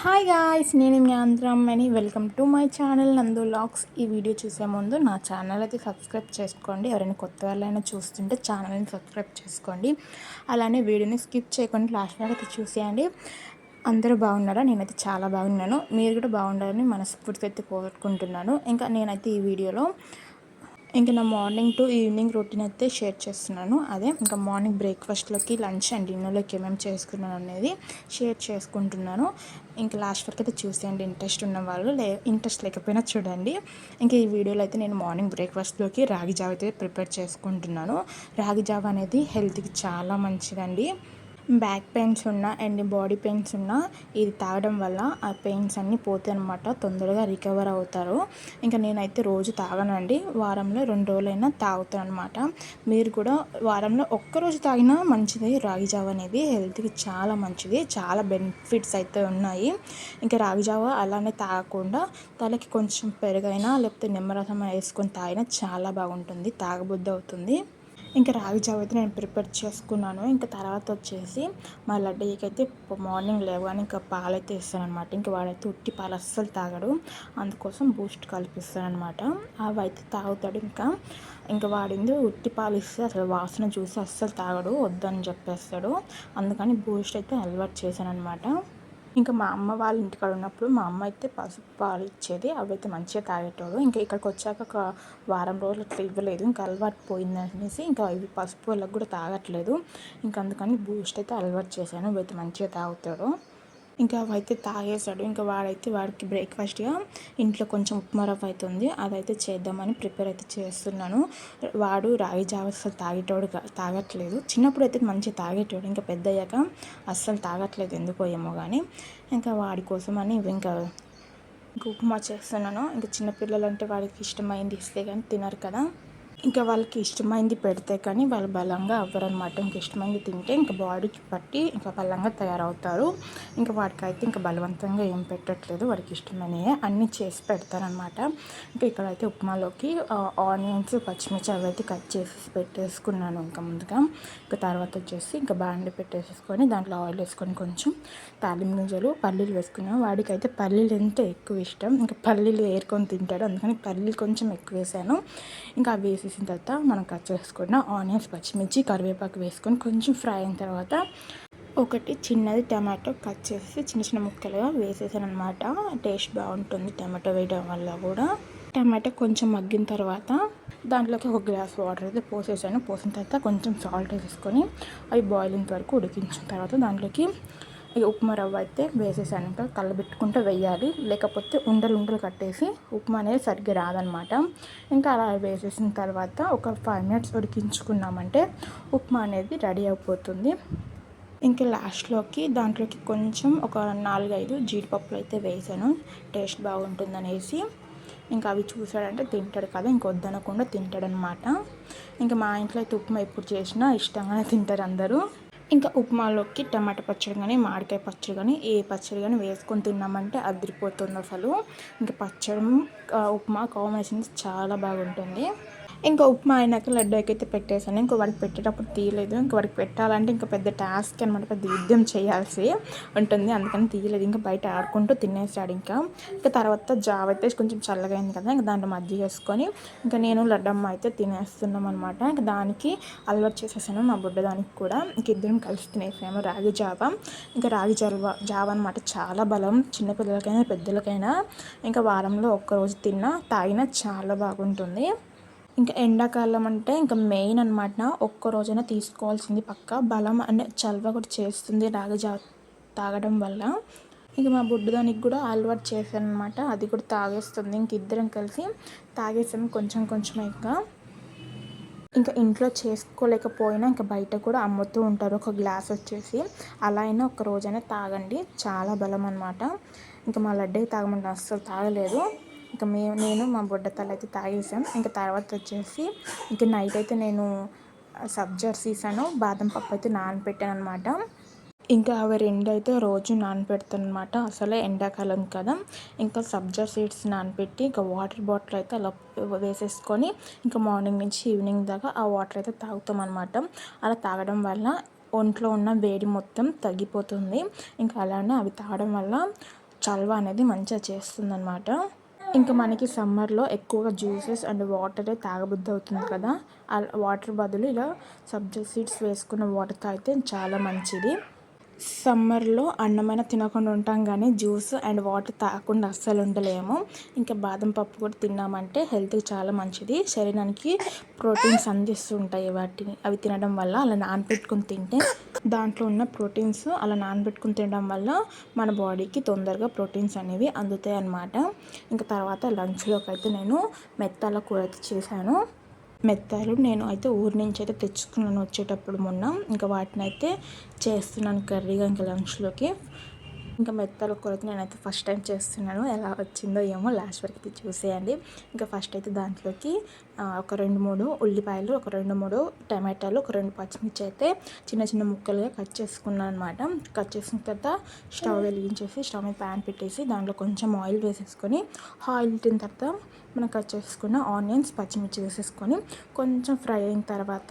Hi guys నేను మీ ఆంధ్రమ్మని వెల్కమ్ టు మై ఛానల్ నందు లాక్స్ ఈ వీడియో చూసే ముందు నా ఛానల్ అయితే సబ్స్క్రైబ్ చేసుకోండి. ఎవరైనా కొత్త వాళ్ళైనా చూస్తుంటే ఛానల్ని సబ్స్క్రైబ్ చేసుకోండి. అలానే వీడియోని స్కిప్ చేయకుండా లాస్ట్ వరకు అయితే చూసేయండి. అందరూ బాగున్నారా? నేనైతే చాలా బాగున్నాను. మీరు కూడా బాగుండాలని మనస్ఫూర్తిగా అయితే కోరుకుంటున్నాను. ఇంకా నేనైతే ఈ వీడియోలో ఇంకా నా మార్నింగ్ టు ఈవినింగ్ రొటీన్ అయితే షేర్ చేస్తున్నాను. అదే ఇంకా మార్నింగ్ బ్రేక్ఫాస్ట్లోకి లంచ్ అండ్ డిన్నర్లోకి ఏమేమి చేసుకున్నాను అనేది షేర్ చేసుకుంటున్నాను. ఇంకా లాస్ట్ వరకు అయితే చూసేయండి ఇంట్రెస్ట్ ఉన్న వాళ్ళు లే ఇంట్రెస్ట్ లేకపోయినా చూడండి. ఇంకా ఈ వీడియోలో అయితే నేను మార్నింగ్ బ్రేక్ఫాస్ట్లోకి రాగి జావ అయితే ప్రిపేర్ చేసుకుంటున్నాను. రాగి జావ అనేది హెల్త్కి చాలా మంచిదండి. బ్యాక్ పెయిన్స్ ఉన్నా అండ్ బాడీ పెయిన్స్ ఉన్నా ఇది తాగడం వల్ల ఆ పెయిన్స్ అన్నీ పోతాయి అనమాట తొందరగా రికవర్ అవుతారు. ఇంకా నేనైతే రోజు తాగనండి. వారంలో రెండు రోజులైనా తాగుతాను అనమాట మీరు కూడా వారంలో ఒక్కరోజు తాగినా మంచిది. రాగి జావ అనేది హెల్త్కి చాలా మంచిది. చాలా బెనిఫిట్స్ అయితే ఉన్నాయి. ఇంకా రాగి జావ అలానే తాగకుండా తలకి కొంచెం పెరుగైనా లేకపోతే నిమ్మరసం వేసుకొని తాగినా చాలా బాగుంటుంది. తాగబుద్ధి అవుతుంది. ఇంకా రాగి జావ అయితే నేను ప్రిపేర్ చేసుకున్నాను. ఇంకా తర్వాత వచ్చేసి మా లడ్డయ్యకి అయితే మార్నింగ్ లేవగానే ఇంకా పాలైతే ఇస్తానమాట ఇంకా వాడైతే ఉట్టి పాలు అస్సలు తాగడు. అందుకోసం బూస్ట్ కలిపిస్తానమాట అవి అయితే తాగుతాడు ఇంకా. ఇంకా వాడింది ఉట్టి పాలు ఇస్తే అసలు వాసన చూసి అస్సలు తాగడు వద్దని చెప్పేస్తాడు. అందుకని బూస్ట్ అయితే అలవాటు చేశాను అనమాట ఇంకా మా అమ్మ వాళ్ళ ఇంటికాడ ఉన్నప్పుడు మా అమ్మ అయితే పసుపు పాలు ఇచ్చేది అవి అయితే మంచిగా తాగేటోడు ఇంకా ఇక్కడికి వచ్చాక ఒక వారం రోజులు అట్లా ఇవ్వలేదు. ఇంకా అలవాటు పోయింది అనేసి ఇంకా ఇవి పసుపు వాళ్ళకి కూడా తాగట్లేదు. ఇంకా అందుకని బూస్ట్ అయితే అలవాటు చేశాను. ఇవి అయితే మంచిగా తాగుతాడు ఇంకా అవైతే తాగేశాడు. ఇంకా వాడైతే వాడికి బ్రేక్ఫాస్ట్గా ఇంట్లో కొంచెం ఉప్మా రవ్వ అయితే ఉంది. అదైతే చేద్దామని ప్రిపేర్ అయితే చేస్తున్నాను. వాడు రాగి జావ అసలు తాగేటోడు తాగట్లేదు. చిన్నప్పుడు అయితే మంచిగా తాగేటోడు. ఇంకా పెద్ద అయ్యాక అస్సలు తాగట్లేదు ఎందుకో ఏమో కానీ ఇంకా వాడి కోసమని ఇంకా ఉప్మా చేస్తున్నాను. ఇంకా చిన్నపిల్లలు అంటే వాడికి ఇష్టమైంది ఇస్తే కానీ తినరు కదా. ఇంకా వాళ్ళకి ఇష్టమైంది పెడితే కానీ వాళ్ళు బలంగా అవ్వరనమాట ఇంక ఇష్టమైంది తింటే ఇంకా బాడీకి పట్టి ఇంకా బలంగా తయారవుతారు. ఇంకా వాడికైతే ఇంకా బలవంతంగా ఏం పెట్టట్లేదు. వాడికి ఇష్టమైనవి అన్నీ చేసి పెడతారనమాట ఇంకా ఇక్కడైతే ఉప్మాలోకి ఆనియన్స్ పచ్చిమిర్చి అవి అయితే కట్ చేసి పెట్టేసుకున్నాను ఇంకా ముందుగా. ఇంకా తర్వాత వచ్చేసి ఇంకా బాండి పెట్టేసుకొని దాంట్లో ఆయిల్ వేసుకొని కొంచెం తాలిం గింజలు పల్లీలు వేసుకున్నాను. వాడికి అయితే పల్లీలు ఎంత ఎక్కువ ఇష్టం. ఇంకా పల్లీలు ఏరుకొని తింటాడు. అందుకని పల్లీలు కొంచెం ఎక్కువ వేసాను. ఇంకా అవి వేసి వేసేసిన తర్వాత మనం కట్ చేసుకున్న ఆనియన్స్ పచ్చిమిర్చి కరివేపాకు వేసుకొని కొంచెం ఫ్రై అయిన తర్వాత ఒకటి చిన్నది టమాటో కట్ చేసి చిన్న చిన్న ముక్కలుగా వేసేసాను అనమాట టేస్ట్ బాగుంటుంది టమాటో వేయడం వల్ల కూడా. టమాటో కొంచెం మగ్గిన తర్వాత దాంట్లోకి ఒక గ్లాస్ వాటర్ అయితే పోసేసాను. పోసిన తర్వాత కొంచెం సాల్ట్ వేసుకొని అవి బాయిలింగ్ వరకు ఉడికించిన తర్వాత దాంట్లోకి ఇక ఉప్మా రవ్వ అయితే వేసేసాను ఇంకా కలబెట్టుకుంటూ వేయాలి. లేకపోతే ఉండలు ఉండలు కట్టేసి ఉప్మా అనేది సరిగ్గా రాదనమాట. ఇంకా అలా వేసేసిన తర్వాత ఒక ఫైవ్ మినిట్స్ ఉడికించుకున్నామంటే ఉప్మా అనేది రెడీ అయిపోతుంది. ఇంకా లాస్ట్లోకి దాంట్లోకి కొంచెం ఒక నాలుగైదు జీడిపప్పులు అయితే వేసాను. టేస్ట్ బాగుంటుందనేసి. ఇంకా అవి చూసాడంటే తింటాడు కదా ఇంకొద్దనకుండా తింటాడనమాట. ఇంకా మా ఇంట్లో అయితే ఉప్మా ఎప్పుడు చేసినా ఇష్టంగానే తింటారు అందరూ. ఇంకా ఉప్మాలోకి టమాటా పచ్చడి కానీ మామిడికాయ పచ్చడి కానీ ఏ పచ్చడి కానీ వేసుకొని తిన్నామంటే అదిరిపోతుంది అసలు. ఇంకా పచ్చడి ఉప్మా కాంబినేషన్ చాలా బాగుంటుంది. ఇంకా ఉప్మా అయినాక లడ్డూకి అయితే పెట్టేశాను. ఇంకో వాడికి పెట్టేటప్పుడు తీయలేదు. ఇంకా వాడికి పెట్టాలంటే ఇంకా పెద్ద టాస్క్ అనమాట పెద్ద యుద్ధం చేయాల్సి ఉంటుంది. అందుకని తీయలేదు. ఇంకా బయట ఆడుకుంటూ తినేసాడు ఇంకా. ఇంకా తర్వాత జావ అయితే కొంచెం చల్లగా అయింది కదా. ఇంకా దాంట్లో మజ్జిగ వేసుకొని ఇంకా నేను లడ్డమ్మ అయితే తినేస్తున్నాం అనమాట ఇంకా దానికి అలవాటు చేసేసాను మా బుడ్డ దానికి కూడా. ఇంక ఇద్దరం కలిసి తినేసాము రాగి జావ. ఇంకా రాగి జావ జావ అనమాట చాలా బలం. చిన్నపిల్లలకైనా పెద్దలకైనా. ఇంకా వారంలో ఒక్కరోజు తిన్నా తాగినా చాలా బాగుంటుంది. ఇంకా ఎండాకాలం అంటే ఇంకా మెయిన్ అనమాట ఒక్క రోజైనా తీసుకోవాల్సింది పక్క. బలం అనే చల్వ కూడా చేస్తుంది రాగజా తాగడం వల్ల. ఇంకా మా బుడ్డదానికి కూడా అలవాటు చేశాను అనమాట అది కూడా తాగేస్తుంది. ఇంక ఇద్దరం కలిసి తాగేసాము కొంచెం కొంచెం ఇంకా ఇంకా ఇంట్లో చేసుకోలేకపోయినా ఇంకా బయట కూడా అమ్ముతూ ఉంటారు. ఒక గ్లాస్ వచ్చేసి. అలా అయినా ఒక రోజైనా తాగండి. చాలా బలం అనమాట ఇంకా మా లడ్డే తాగమంటే అస్సలు తాగలేదు. ఇంకా మేము నేను మా బుడ్డతలు అయితే తాగేసాం. ఇంకా తర్వాత వచ్చేసి ఇంకా నైట్ అయితే నేను సబ్జర్ సీసాను బాదం పప్పు అయితే నానపెట్టాను అనమాట ఇంకా అవి రెండు అయితే రోజు నానబెడతాను అనమాట అసలే ఎండాకాలం కదా. ఇంకా సబ్జా సీడ్స్ నానపెట్టి ఇంకా వాటర్ బాటిల్ అయితే అలా వేసేసుకొని ఇంకా మార్నింగ్ నుంచి ఈవినింగ్ దాకా ఆ వాటర్ అయితే తాగుతాం అనమాట అలా తాగడం వల్ల ఒంట్లో ఉన్న వేడి మొత్తం తగ్గిపోతుంది. ఇంకా అలానే అవి తాగడం వల్ల చల్వ అనేది మంచిగా చేస్తుంది అనమాట ఇంకా మనకి సమ్మర్లో ఎక్కువగా జ్యూసెస్ అండ్ వాటరే తాగబుద్ధి అవుతుంది కదా వాటర్ బదులు ఇలా సబ్జా సీడ్స్ వేసుకున్న వాటర్ తాగితే చాలా మంచిది. సమ్మర్లో అన్నమైన తినకుండా ఉంటాం కానీ జ్యూస్ అండ్ వాటర్ తాగకుండా అస్సలు ఉండలేము. ఇంకా బాదం పప్పు కూడా తిన్నామంటే హెల్త్కి చాలా మంచిది. శరీరానికి ప్రోటీన్స్ అందిస్తుంటాయి వాటిని. అవి తినడం వల్ల అలా నానబెట్టుకుని తింటే దాంట్లో ఉన్న ప్రోటీన్స్ అలా నానబెట్టుకుని తినడం వల్ల మన బాడీకి తొందరగా ప్రోటీన్స్ అనేవి అందుతాయి అన్నమాట ఇంకా తర్వాత లంచ్లోకి అయితే నేను మెత్తాల కూర అయితే చేశాను. మెత్తాలు నేను అయితే ఊరి నుంచి అయితే తెచ్చుకున్నాను వచ్చేటప్పుడు మొన్న. ఇంకా వాటిని అయితే చేస్తున్నాను కర్రీగా ఇంకా లంచ్లోకి. ఇంకా మెత్తల కొరకు నేనైతే ఫస్ట్ టైం చేస్తున్నాను. ఎలా వచ్చిందో ఏమో లాస్ట్ వరకు అయితే చూసేయండి. ఇంకా ఫస్ట్ అయితే దాంట్లోకి ఒక రెండు మూడు ఉల్లిపాయలు ఒక రెండు మూడు టమాటాలు ఒక రెండు పచ్చిమిర్చి అయితే చిన్న చిన్న ముక్కలుగా కట్ చేసుకున్నాను అనమాట కట్ చేసిన తర్వాత స్టవ్ వెలిగించేసి స్టవ్ మీద ప్యాన్ పెట్టేసి దాంట్లో కొంచెం ఆయిల్ వేసేసుకొని ఆయిల్ తిన్న తర్వాత మనం కట్ చేసుకున్న ఆనియన్స్ పచ్చిమిర్చి వేసేసుకొని కొంచెం ఫ్రై అయిన తర్వాత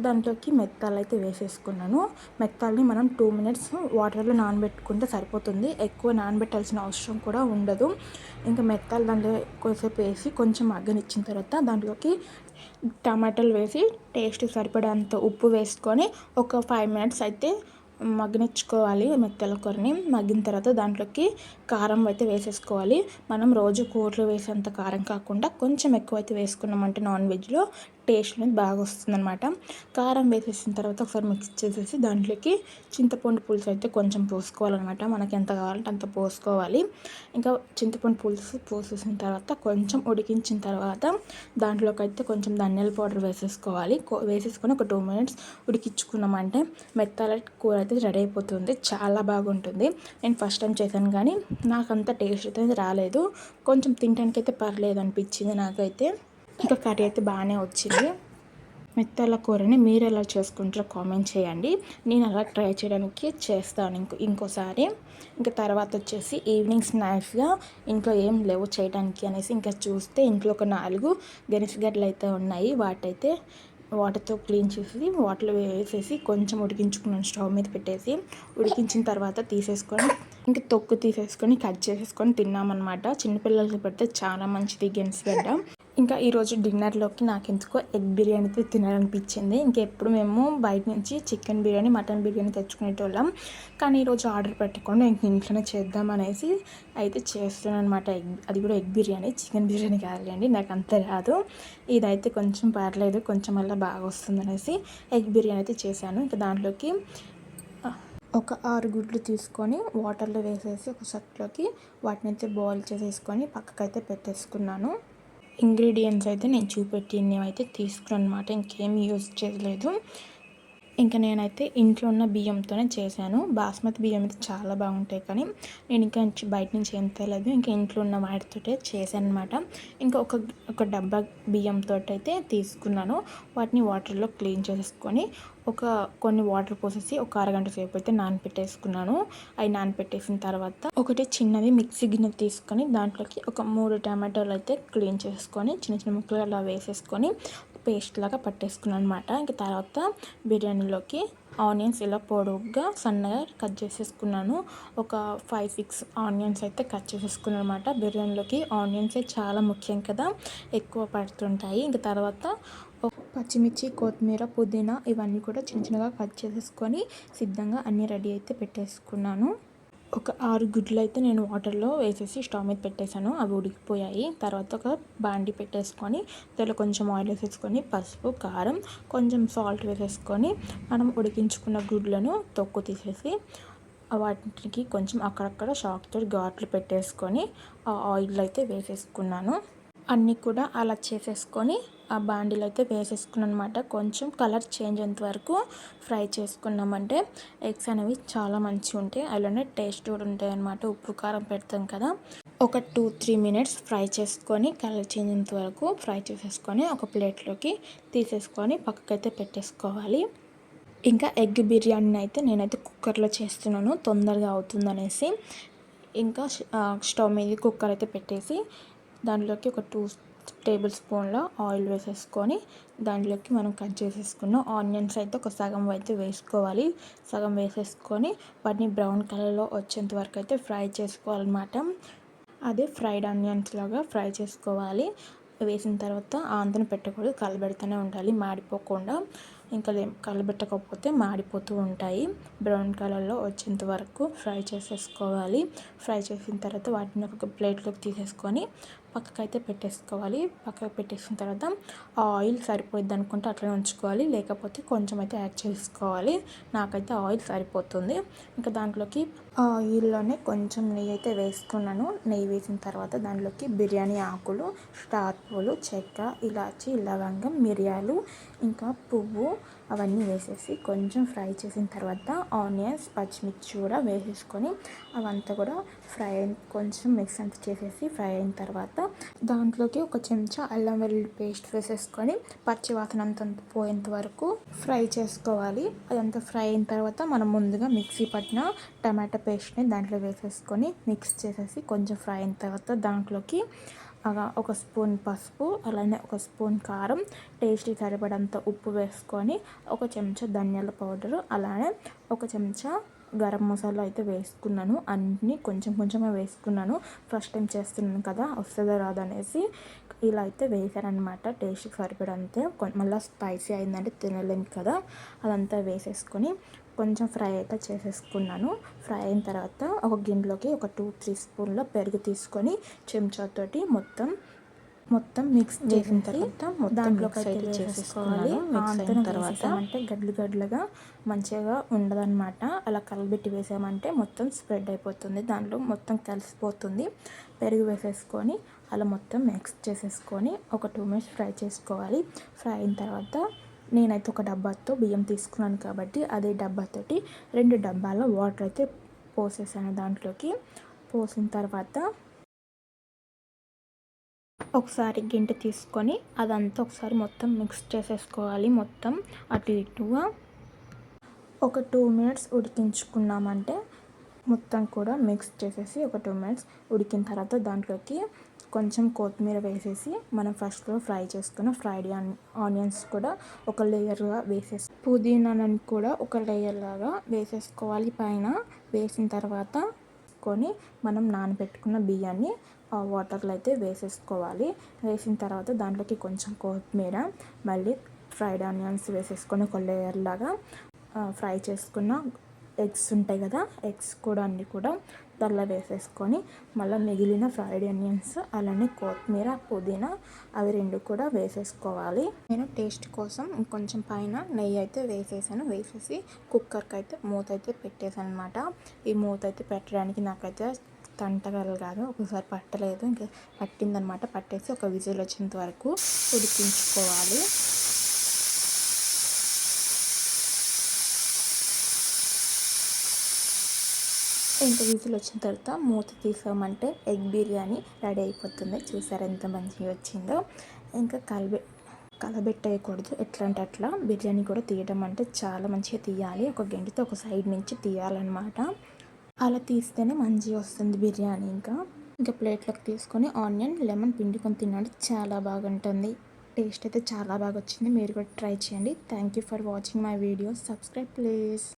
దాంట్లోకి మెత్తాలు అయితే వేసేసుకున్నాను. మెత్తాలని మనం టూ మినిట్స్ వాటర్లో నానబెట్టుకుంటే సరిపోతుంది. ఎక్కువ నానబెట్టాల్సిన అవసరం కూడా ఉండదు. ఇంకా మెత్తాలు దాంట్లో కొద్దిసేపు వేసి కొంచెం మగ్గనిచ్చిన తర్వాత దాంట్లోకి టమాటాలు వేసి టేస్ట్ సరిపడేంత ఉప్పు వేసుకొని ఒక ఫైవ్ మినిట్స్ అయితే మగ్గనిచ్చుకోవాలి మెత్తల కూరని. మగ్గిన తర్వాత దాంట్లోకి కారం అయితే వేసేసుకోవాలి. మనం రోజు కూరలు వేసేంత కారం కాకుండా కొంచెం ఎక్కువ అయితే వేసుకున్నామంటే నాన్ వెజ్లో టేస్ట్ అనేది బాగా వస్తుందన్నమాట. కారం వేసేసిన తర్వాత ఒకసారి మిక్స్ చేసేసి దాంట్లోకి చింతపండు పులుసు అయితే కొంచెం పోసుకోవాలన్నమాట. మనకి ఎంత కావాలంటే అంత పోసుకోవాలి. ఇంకా చింతపండు పులుసు పోసేసిన తర్వాత కొంచెం ఉడికించిన తర్వాత దాంట్లోకి అయితే కొంచెం ధనియాల పౌడర్ వేసేసుకోవాలి. వేసేసుకొని ఒక టూ మినిట్స్ ఉడికించుకున్నామంటే మెత్తాల కూర అయితే రెడీ అయిపోతుంది. చాలా బాగుంటుంది. నేను ఫస్ట్ టైం చేశాను కానీ నాకంత టేస్ట్ అయితే రాలేదు. కొంచెం తినడానికి అయితే పర్లేదు అనిపించింది నాకైతే. ఇంకా కర్రీ అయితే బాగానే వచ్చింది. మెత్తల కూరని మీరు ఎలా చేసుకుంటారో కామెంట్ చేయండి. నేను అలా ట్రై చేయడానికి చేస్తాను ఇంకో ఇంకోసారి. ఇంకా తర్వాత వచ్చేసి ఈవినింగ్ స్నాక్స్గా ఇంట్లో ఏం లేవు చేయడానికి అనేసి ఇంకా చూస్తే ఇంట్లో ఒక నాలుగు గడ్డలు అయితే ఉన్నాయి. వాటైతే వాటర్తో క్లీన్ చేసి వాటర్లో వేసేసి కొంచెం ఉడికించుకున్నాను స్టవ్ మీద పెట్టేసి. ఉడికించిన తర్వాత తీసేసుకొని ఇంకా తొక్కు తీసేసుకొని కట్ చేసేసుకొని తిన్నామన్నమాట. చిన్నపిల్లలకి పెడితే చాలా మంచిది గెన్స్గడ్డ ఇంకా ఈరోజు డిన్నర్లోకి నాకు ఎందుకో ఎగ్ బిర్యానీ అయితే తినాలనిపించింది. ఇంకెప్పుడు మేము బయట నుంచి చికెన్ బిర్యానీ మటన్ బిర్యానీ తెచ్చుకునేటోళ్ళం. కానీ ఈరోజు ఆర్డర్ పెట్టకుండా ఇంక ఇంట్లోనే చేద్దాం అనేసి అయితే చేస్తున్నాను అనమాట ఎగ్ అది కూడా ఎగ్ బిర్యానీ చికెన్ బిర్యానీ కాదులేండి నాకు అంత రాదు. ఇదైతే కొంచెం పర్లేదు కొంచెం అలా బాగా వస్తుందనేసి ఎగ్ బిర్యానీ అయితే చేశాను. ఇంకా దాంట్లోకి ఒక ఆరు గుడ్లు తీసుకొని వాటర్లో వేసేసి ఒక సట్లోకి వాటిని అయితే బాయిల్ చేసేసుకొని పక్కకైతే పెట్టేసుకున్నాను. ఇంగ్రీడియంట్స్ అయితే నేను చూపెట్టినవి అయితే తీసుకున్నాను అనమాట ఇంకేం యూజ్ చేయలేదు. ఇంకా నేనైతే ఇంట్లో ఉన్న బియ్యంతోనే చేశాను. బాస్మతి బియ్యం అయితే చాలా బాగుంటాయి కానీ నేను ఇంకా బయట నుంచి ఏం తెలియదు ఇంకా ఇంట్లో ఉన్న వాటితోటే చేశాను అనమాట ఇంకా ఒక ఒక డబ్బా బియ్యంతో అయితే తీసుకున్నాను. వాటిని వాటర్లో క్లీన్ చేసుకొని ఒక కొన్ని వాటర్ పోసేసి ఒక అరగంట సేపు అయితే నానపెట్టేసుకున్నాను. అవి నానపెట్టేసిన తర్వాత ఒకటి చిన్నది మిక్సీ గిన్నె తీసుకొని దాంట్లోకి ఒక మూడు టమాటోలు అయితే క్లీన్ చేసుకొని చిన్న చిన్న ముక్కలు అలా వేసేసుకొని పేస్ట్ లాగా పట్టేసుకున్నాను అనమాట ఇంకా తర్వాత బిర్యానీలోకి ఆనియన్స్ ఇలా పొడుగ్గా సన్నగా కట్ చేసేసుకున్నాను. ఒక ఫైవ్ సిక్స్ ఆనియన్స్ అయితే కట్ చేసేసుకున్నాను అనమాట బిర్యానీలోకి ఆనియన్స్ చాలా ముఖ్యం కదా ఎక్కువ పడుతుంటాయి. ఇంకా తర్వాత పచ్చిమిర్చి కొత్తిమీర పుదీనా ఇవన్నీ కూడా చిన్న చిన్నగా కట్ చేసేసుకొని సిద్ధంగా అన్నీ రెడీ అయితే పెట్టేసుకున్నాను. ఒక ఆరు గుడ్లు అయితే నేను వాటర్లో వేసేసి స్టవ్ మీద పెట్టేశాను. అవి ఉడికిపోయాయి. తర్వాత ఒక బాండి పెట్టేసుకొని దాంట్లో కొంచెం ఆయిల్ వేసేసుకొని పసుపు కారం కొంచెం సాల్ట్ వేసేసుకొని మనం ఉడికించుకున్న గుడ్లను తొక్కు తీసేసి వాటికి కొంచెం అక్కడక్కడ షాక్తో ఘాట్లు పెట్టేసుకొని ఆ ఆయిల్ అయితే వేసేసుకున్నాను. అన్నీ కూడా అలా చేసేసుకొని ఆ బాండీలో అయితే వేసేసుకున్నాను అనమాట కొంచెం కలర్ చేంజ్ అయ్యేంత వరకు ఫ్రై చేసుకున్నామంటే ఎగ్స్ అనేవి చాలా మంచిగా ఉంటాయి. అలానే టేస్ట్ కూడా ఉంటాయి అనమాట ఉప్పు కారం పెడతాం కదా. ఒక టూ త్రీ మినిట్స్ ఫ్రై చేసుకొని కలర్ చేంజ్ అయ్యేంత వరకు ఫ్రై చేసేసుకొని ఒక ప్లేట్లోకి తీసేసుకొని పక్కకైతే పెట్టేసుకోవాలి. ఇంకా ఎగ్ బిర్యానీ అయితే నేనైతే కుక్కర్లో చేస్తున్నాను. తొందరగా అవుతుందనేసి ఇంకా స్టవ్ మీద కుక్కర్ అయితే పెట్టేసి దాంట్లోకి ఒక టూ టేబుల్ స్పూన్లో ఆయిల్ వేసేసుకొని దాంట్లోకి మనం కట్ చేసేసుకున్న ఆనియన్స్ అయితే ఒక సగం అయితే వేసుకోవాలి. సగం వేసేసుకొని వాటిని బ్రౌన్ కలర్లో వచ్చేంత వరకు అయితే ఫ్రై చేసుకోవాలన్నమాట. అదే ఫ్రైడ్ ఆనియన్స్ లాగా ఫ్రై చేసుకోవాలి. వేసిన తర్వాత ఆంతను పెట్టకూడదు కలబెడుతూనే ఉండాలి మాడిపోకుండా. ఇంకా కలబెట్టకపోతే మాడిపోతూ ఉంటాయి. బ్రౌన్ కలర్లో వచ్చేంత వరకు ఫ్రై చేసేసుకోవాలి. ఫ్రై చేసిన తర్వాత వాటిని ఒక ప్లేట్లోకి తీసేసుకొని పక్కకైతే పెట్టేసుకోవాలి. పక్కకు పెట్టేసిన తర్వాత ఆ ఆయిల్ సరిపోయింది అనుకుంటే అట్లనే ఉంచుకోవాలి. లేకపోతే కొంచెం అయితే యాడ్ చేసుకోవాలి. నాకైతే ఆయిల్ సరిపోతుంది. ఇంకా దాంట్లోకి ఆయిల్లోనే కొంచెం నెయ్యి అయితే వేసుకున్నాను నెయ్యి వేసిన తర్వాత దాంట్లోకి బిర్యానీ ఆకులు స్టార్ పూలు చెక్క ఇలాచి లవంగం మిరియాలు ఇంకా పువ్వు అవన్నీ వేసేసి కొంచెం ఫ్రై చేసిన తర్వాత ఆనియన్స్ పచ్చిమిర్చి కూడా వేసేసుకొని అవంతా కూడా ఫ్రై కొంచెం మిక్స్ అంతా చేసేసి ఫ్రై అయిన తర్వాత దాంట్లోకి ఒక చెంచా అల్లం వెల్లుల్లి పేస్ట్ వేసేసుకొని పచ్చి వాసన అంత పోయేంత వరకు ఫ్రై చేసుకోవాలి. అదంతా ఫ్రై అయిన తర్వాత మనం ముందుగా మిక్సీ పట్టిన టమాటా పేస్ట్ని దాంట్లో వేసేసుకొని మిక్స్ చేసేసి కొంచెం ఫ్రై అయిన తర్వాత దాంట్లోకి ఒక స్పూన్ పసుపు అలానే ఒక స్పూన్ కారం టేస్ట్కి సరిపడంత ఉప్పు వేసుకొని ఒక చెంచా ధనియాల పౌడరు అలానే ఒక చెంచా గరం మసాలా అయితే వేసుకున్నాను. అన్నీ కొంచెం కొంచెమే వేసుకున్నాను. ఫస్ట్ టైం చేస్తున్నాను కదా వస్తుందో రాదనేసి ఇలా అయితే వేసానమాట టేస్ట్కి సరిపడంతే. మళ్ళీ స్పైసీ అయిందంటే తినలేము కదా అదంతా వేసేసుకొని కొంచెం ఫ్రై అయితే చేసేసుకున్నాను. ఫ్రై అయిన తర్వాత ఒక గిన్నెలోకి ఒక టూ త్రీ స్పూన్ల పెరుగు తీసుకొని చెంచాతోటి మొత్తం మొత్తం మిక్స్ చేసిన తర్వాత దాంట్లో అయితే చేసేసుకోవాలి మిక్స్ అయిన తర్వాత అంటే గడ్లు గడ్లుగా మంచిగా ఉండదన్నమాట. అలా కలబెట్టి వేసామంటే మొత్తం స్ప్రెడ్ అయిపోతుంది. దాంట్లో మొత్తం కలిసిపోతుంది. పెరుగు వేసేసుకొని అలా మొత్తం మిక్స్ చేసేసుకొని ఒక టూ మినిట్స్ ఫ్రై చేసుకోవాలి. ఫ్రై అయిన తర్వాత నేనైతే ఒక డబ్బాతో బియ్యం తీసుకున్నాను కాబట్టి అదే డబ్బాతోటి రెండు డబ్బాల వాటర్ అయితే పోసేసాను దాంట్లోకి. పోసిన తర్వాత ఒకసారి గింట తీసుకొని అదంతా ఒకసారి మొత్తం మిక్స్ చేసేసుకోవాలి మొత్తం అటు ఇటుగా ఒక టూ మినిట్స్ ఉడికించుకున్నామంటే మొత్తం కూడా మిక్స్ చేసేసి ఒక టూ మినిట్స్ ఉడికిన తర్వాత దాంట్లోకి కొంచెం కొత్తిమీర వేసేసి మనం ఫస్ట్లో ఫ్రై చేసుకున్న ఫ్రైడ్ ఆనియన్స్ కూడా ఒక లేయర్గా వేసేసి పుదీనాని కూడా ఒక లేయర్ లాగా వేసేసుకోవాలి. పైన వేసిన తర్వాత కొని మనం నానబెట్టుకున్న బియ్యాన్ని ఆ వాటర్లో అయితే వేసేసుకోవాలి. వేసిన తర్వాత దాంట్లోకి కొంచెం కొత్తిమీర మళ్ళీ ఫ్రైడ్ ఆనియన్స్ వేసేసుకొని ఒక లేయర్ లాగా ఫ్రై చేసుకున్న ఎగ్స్ ఉంటాయి కదా ఎగ్స్ కూడా అన్నీ కూడా దానిలో వేసేసుకొని మళ్ళీ మిగిలిన ఫ్రైడ్ ఆనియన్స్ అలానే కొత్తిమీర పుదీనా అవి రెండు కూడా వేసేసుకోవాలి. నేను టేస్ట్ కోసం కొంచెం పైన నెయ్యి అయితే వేసేసాను. వేసేసి కుక్కర్కి అయితే మూత అయితే పెట్టేసాను అనమాట ఈ మూత అయితే పెట్టడానికి నాకైతే తంటగలు కాదు ఒకసారి పట్టలేదు. ఇంకా పట్టిందనమాట పట్టేసి ఒక విజిల్ వచ్చేంత వరకు ఉడికించుకోవాలి. ఇంకా విజులు వచ్చిన తర్వాత మూత తీసామంటే ఎగ్ బిర్యానీ రెడీ అయిపోతుంది. చూసారు ఎంత మంచిగా వచ్చిందో. ఇంకా కలబె కలబెట్టేయకూడదు. ఎట్లా అంటే అట్లా బిర్యానీ కూడా తీయడం అంటే చాలా మంచిగా తీయాలి. ఒక గంటతో ఒక సైడ్ నుంచి తీయాలన్నమాట. అలా తీస్తేనే మంచిగా వస్తుంది బిర్యానీ ఇంకా. ఇంకా ప్లేట్లోకి తీసుకొని ఆనియన్ లెమన్ పిండుకొని తినండి. చాలా బాగుంటుంది. టేస్ట్ అయితే చాలా బాగా వచ్చింది. మీరు కూడా ట్రై చేయండి. Thank you for watching my video subscribe please.